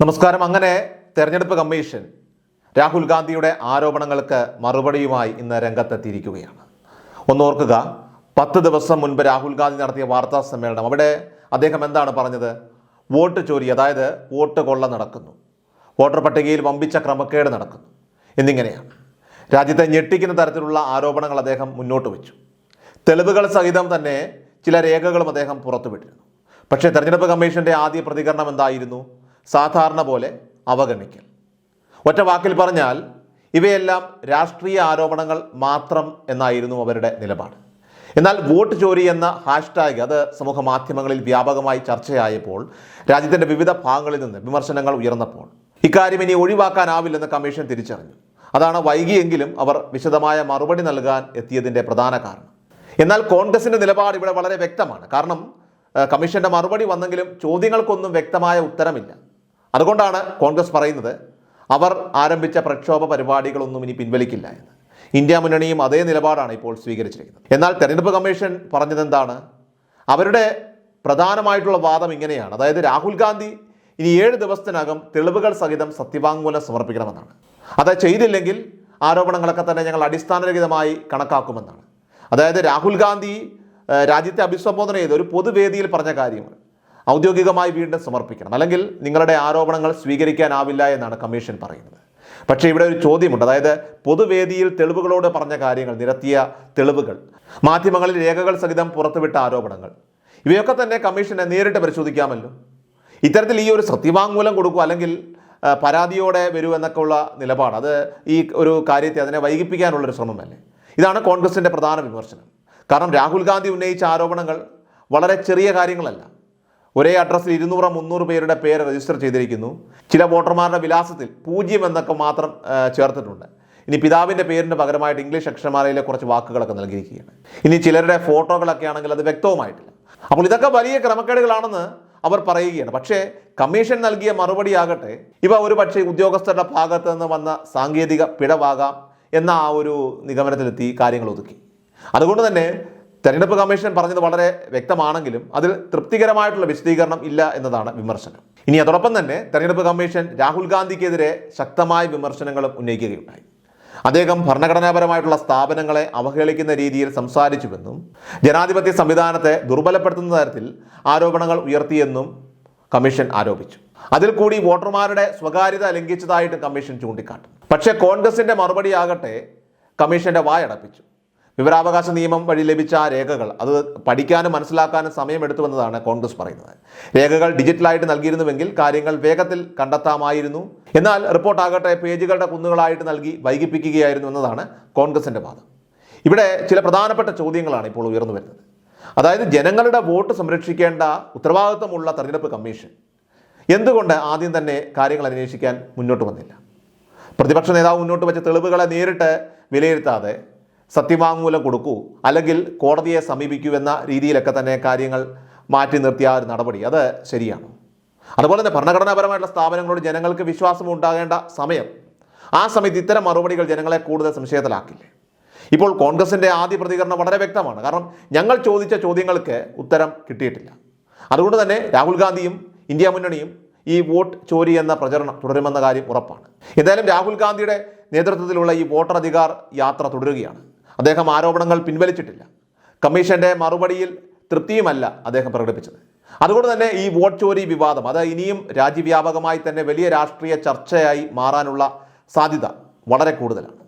നമസ്കാരം. അങ്ങനെ തെരഞ്ഞെടുപ്പ് കമ്മീഷൻ രാഹുൽ ഗാന്ധിയുടെ ആരോപണങ്ങൾക്ക് മറുപടിയുമായി ഇന്ന് രംഗത്തെത്തിയിരിക്കുകയാണ്. ഒന്നോർക്കുക പത്ത് ദിവസം മുൻപ് രാഹുൽ ഗാന്ധി നടത്തിയ വാർത്താ സമ്മേളനം അവിടെ അദ്ദേഹം എന്താണ് പറഞ്ഞത്? വോട്ട് ചോരി അതായത് വോട്ട് കൊള്ള നടക്കുന്നു. വോട്ടർ പട്ടികയിൽ വമ്പിച്ച ക്രമക്കേട് നടക്കുന്നു. എന്നിങ്ങനെയാണ്. രാജ്യത്തെ ഞെട്ടിക്കുന്ന തരത്തിലുള്ള ആരോപണങ്ങൾ അദ്ദേഹം മുന്നോട്ട് വെച്ചു. തെളിവുകൾ സഹിതം തന്നെ ചില രേഖകളും അദ്ദേഹം പുറത്തുവിട്ടിരുന്നു. പക്ഷേ തെരഞ്ഞെടുപ്പ് കമ്മീഷന്റെ ആദ്യ പ്രതികരണം എന്തായിരുന്നു? സാധാരണ പോലെ അവഗണിക്കൽ. ഒറ്റ വാക്കിൽ പറഞ്ഞാൽ ഇവയെല്ലാം രാഷ്ട്രീയ ആരോപണങ്ങൾ മാത്രം എന്നായിരുന്നു അവരുടെ നിലപാട്. എന്നാൽ വോട്ട് ചോരി എന്ന ഹാഷ്ടാഗ് അത് സമൂഹ മാധ്യമങ്ങളിൽ വ്യാപകമായി ചർച്ചയായപ്പോൾ രാജ്യത്തിന്റെ വിവിധ ഭാഗങ്ങളിൽ നിന്ന് വിമർശനങ്ങൾ ഉയർന്നപ്പോൾ ഇക്കാര്യം ഇനി ഒഴിവാക്കാനാവില്ലെന്ന് കമ്മീഷൻ തിരിച്ചറിഞ്ഞു. അതാണ് വൈകിയെങ്കിലും അവർ വിശദമായ മറുപടി നൽകാൻ എത്തിയതിന്റെ പ്രധാന കാരണം. എന്നാൽ കോൺഗ്രസിന്റെ നിലപാട് ഇവിടെ വളരെ വ്യക്തമാണ്. കാരണം കമ്മീഷന്റെ മറുപടി വന്നെങ്കിലും ചോദ്യങ്ങൾക്കൊന്നും വ്യക്തമായ ഉത്തരമില്ല. അതുകൊണ്ടാണ് കോൺഗ്രസ് പറയുന്നത് അവർ ആരംഭിച്ച പ്രക്ഷോഭ പരിപാടികളൊന്നും ഇനി പിൻവലിക്കില്ല എന്ന്. ഇന്ത്യ മുന്നണിയും അതേ നിലപാടാണ് ഇപ്പോൾ സ്വീകരിച്ചിരിക്കുന്നത്. എന്നാൽ തെരഞ്ഞെടുപ്പ് കമ്മീഷൻ പറഞ്ഞത് എന്താണ് അവരുടെ പ്രധാനമായിട്ടുള്ള വാദം ഇങ്ങനെയാണ്. അതായത് രാഹുൽ ഗാന്ധി ഇനി ഏഴ് ദിവസത്തിനകം തെളിവുകൾ സഹിതം സത്യവാങ്മൂലം സമർപ്പിക്കണമെന്നാണ്. അത് ചെയ്തില്ലെങ്കിൽ ആരോപണങ്ങളൊക്കെ തന്നെ ഞങ്ങൾ അടിസ്ഥാനരഹിതമായി കണക്കാക്കുമെന്നാണ്. അതായത് രാഹുൽ ഗാന്ധി രാജ്യത്തെ അഭിസംബോധന ചെയ്ത ഒരു പൊതുവേദിയിൽ പറഞ്ഞ കാര്യങ്ങൾ. ഔദ്യോഗികമായി വീണ്ടും സമർപ്പിക്കണം. അല്ലെങ്കിൽ നിങ്ങളുടെ ആരോപണങ്ങൾ സ്വീകരിക്കാനാവില്ല എന്നാണ് കമ്മീഷൻ പറയുന്നത്. പക്ഷേ ഇവിടെ ഒരു ചോദ്യമുണ്ട്. അതായത് പൊതുവേദിയിൽ തെളിവുകളോട് പറഞ്ഞ കാര്യങ്ങൾ നിരത്തിയ തെളിവുകൾ മാധ്യമങ്ങളിൽ രേഖകൾ സഹിതം പുറത്തുവിട്ട ആരോപണങ്ങൾ ഇവയൊക്കെ തന്നെ കമ്മീഷനെ നേരിട്ട് പരിശോധിക്കാമല്ലോ. ഇത്തരത്തിൽ ഈ ഒരു സത്യവാങ്മൂലം കൊടുക്കുക അല്ലെങ്കിൽ പരാതിയോടെ വരൂ എന്നൊക്കെ നിലപാട് അത് ഈ ഒരു കാര്യത്തെ അതിനെ വൈകിപ്പിക്കാനുള്ളൊരു ശ്രമമല്ലേ? ഇതാണ് കോൺഗ്രസിന്റെ പ്രധാന വിമർശനം. കാരണം രാഹുൽ ഗാന്ധി ഉന്നയിച്ച ആരോപണങ്ങൾ വളരെ ചെറിയ കാര്യങ്ങളല്ല. ഒരേ അഡ്രസ്സിൽ ഇരുന്നൂറ് മുന്നൂറ് പേരുടെ പേര് രജിസ്റ്റർ ചെയ്തിരിക്കുന്നു. ചില വോട്ടർമാരുടെ വിലാസത്തിൽ പൂജ്യം എന്നൊക്കെ മാത്രം ചേർത്തിട്ടുണ്ട്. ഇനി പിതാവിന്റെ പേരിന് പകരമായിട്ട് ഇംഗ്ലീഷ് അക്ഷരമാലയിലെ കുറച്ച് വാക്കുകളൊക്കെ നൽകിയിരിക്കുകയാണ്. ഇനി ചിലരുടെ ഫോട്ടോകളൊക്കെ ആണെങ്കിൽ അത് വ്യക്തവുമായിട്ടില്ല. അപ്പോൾ ഇതൊക്കെ വലിയ ക്രമക്കേടുകളാണെന്ന് അവർ പറയുകയാണ്. പക്ഷേ കമ്മീഷൻ നൽകിയ മറുപടി ആകട്ടെ ഇവ ഒരു പക്ഷേ ഉദ്യോഗസ്ഥരുടെ ഭാഗത്ത് നിന്ന് വന്ന സാങ്കേതിക പിഴവാകാം എന്ന ആ ഒരു നിഗമനത്തിലെത്തി കാര്യങ്ങൾ ഒതുക്കി. അതുകൊണ്ട് തന്നെ തെരഞ്ഞെടുപ്പ് കമ്മീഷൻ പറഞ്ഞത് വളരെ വ്യക്തമാണെങ്കിലും അതിൽ തൃപ്തികരമായിട്ടുള്ള വിശദീകരണം ഇല്ല എന്നതാണ് വിമർശനം. ഇനി അതോടൊപ്പം തന്നെ തെരഞ്ഞെടുപ്പ് കമ്മീഷൻ രാഹുൽ ഗാന്ധിക്കെതിരെ ശക്തമായ വിമർശനങ്ങളും ഉന്നയിക്കുകയുണ്ടായി. അദ്ദേഹം ഭരണഘടനാപരമായിട്ടുള്ള സ്ഥാപനങ്ങളെ അവഹേളിക്കുന്ന രീതിയിൽ സംസാരിച്ചുവെന്നും ജനാധിപത്യ സംവിധാനത്തെ ദുർബലപ്പെടുത്തുന്ന തരത്തിൽ ആരോപണങ്ങൾ ഉയർത്തിയെന്നും കമ്മീഷൻ ആരോപിച്ചു. അതിൽ കൂടി വോട്ടർമാരുടെ സ്വകാര്യത ലംഘിച്ചതായിട്ട് കമ്മീഷൻ ചൂണ്ടിക്കാട്ടും പക്ഷേ കോൺഗ്രസിന്റെ മറുപടിയാകട്ടെ കമ്മീഷന്റെ വായടപ്പിച്ചു. വിവരാവകാശ നിയമം വഴി ലഭിച്ച രേഖകൾ അത് പഠിക്കാനും മനസ്സിലാക്കാനും സമയമെടുത്തുവെന്നതാണ് കോൺഗ്രസ് പറയുന്നത്. രേഖകൾ ഡിജിറ്റലായിട്ട് നൽകിയിരുന്നുവെങ്കിൽ കാര്യങ്ങൾ വേഗത്തിൽ കണ്ടെത്താമായിരുന്നു. എന്നാൽ റിപ്പോർട്ടാകട്ടെ പേജുകളുടെ കുന്നുകളായിട്ട് നൽകി വൈകിപ്പിക്കുകയായിരുന്നു എന്നതാണ് കോൺഗ്രസിന്റെ വാദം. ഇവിടെ ചില പ്രധാനപ്പെട്ട ചോദ്യങ്ങളാണ് ഇപ്പോൾ ഉയർന്നു വരുന്നത്. അതായത് ജനങ്ങളുടെ വോട്ട് സംരക്ഷിക്കേണ്ട ഉത്തരവാദിത്വമുള്ള തെരഞ്ഞെടുപ്പ് കമ്മീഷൻ എന്തുകൊണ്ട് ആദ്യം തന്നെ കാര്യങ്ങൾ അന്വേഷിക്കാൻ മുന്നോട്ട് വന്നില്ല? പ്രതിപക്ഷ നേതാവ് മുന്നോട്ട് വെച്ച തെളിവുകളെ നേരിട്ട് വിലയിരുത്താതെ സത്യവാങ്മൂലം കൊടുക്കൂ അല്ലെങ്കിൽ കോടതിയെ സമീപിക്കൂ എന്ന രീതിയിലൊക്കെ തന്നെ കാര്യങ്ങൾ മാറ്റി നിർത്തിയ ഒരു നടപടി. അത് ശരിയാണ്. അതുപോലെ തന്നെ ഭരണഘടനാപരമായിട്ടുള്ള സ്ഥാപനങ്ങളോട് ജനങ്ങൾക്ക് വിശ്വാസം ഉണ്ടാകേണ്ട സമയം. ആ സമയത്ത് ഇത്തരം മറുപടികൾ ജനങ്ങളെ കൂടുതൽ സംശയത്തിലാക്കില്ലേ? ഇപ്പോൾ കോൺഗ്രസിന്റെ ആദ്യ പ്രതികരണം വളരെ വ്യക്തമാണ്. കാരണം ഞങ്ങൾ ചോദിച്ച ചോദ്യങ്ങൾക്ക് ഉത്തരം കിട്ടിയിട്ടില്ല. അതുകൊണ്ട് തന്നെ രാഹുൽ ഗാന്ധിയും ഇന്ത്യ മുന്നണിയും ഈ വോട്ട് ചോരി എന്ന പ്രചരണം തുടരുമെന്ന കാര്യം ഉറപ്പാണ്. എന്തായാലും രാഹുൽ ഗാന്ധിയുടെ നേതൃത്വത്തിലുള്ള ഈ വോട്ടർ അധികാർ യാത്ര തുടരുകയാണ്. അദ്ദേഹം ആരോപണങ്ങൾ പിൻവലിച്ചിട്ടില്ല. കമ്മീഷന്റെ മറുപടിയിൽ തൃപ്തിയുമല്ല അദ്ദേഹം പ്രകടിപ്പിച്ചത്. അതുകൊണ്ട് തന്നെ ഈ വോട്ട് ചോരി വിവാദം അത് ഇനിയും രാജ്യവ്യാപകമായി തന്നെ വലിയ രാഷ്ട്രീയ ചർച്ചയായി മാറാനുള്ള സാധ്യത വളരെ കൂടുതലാണ്.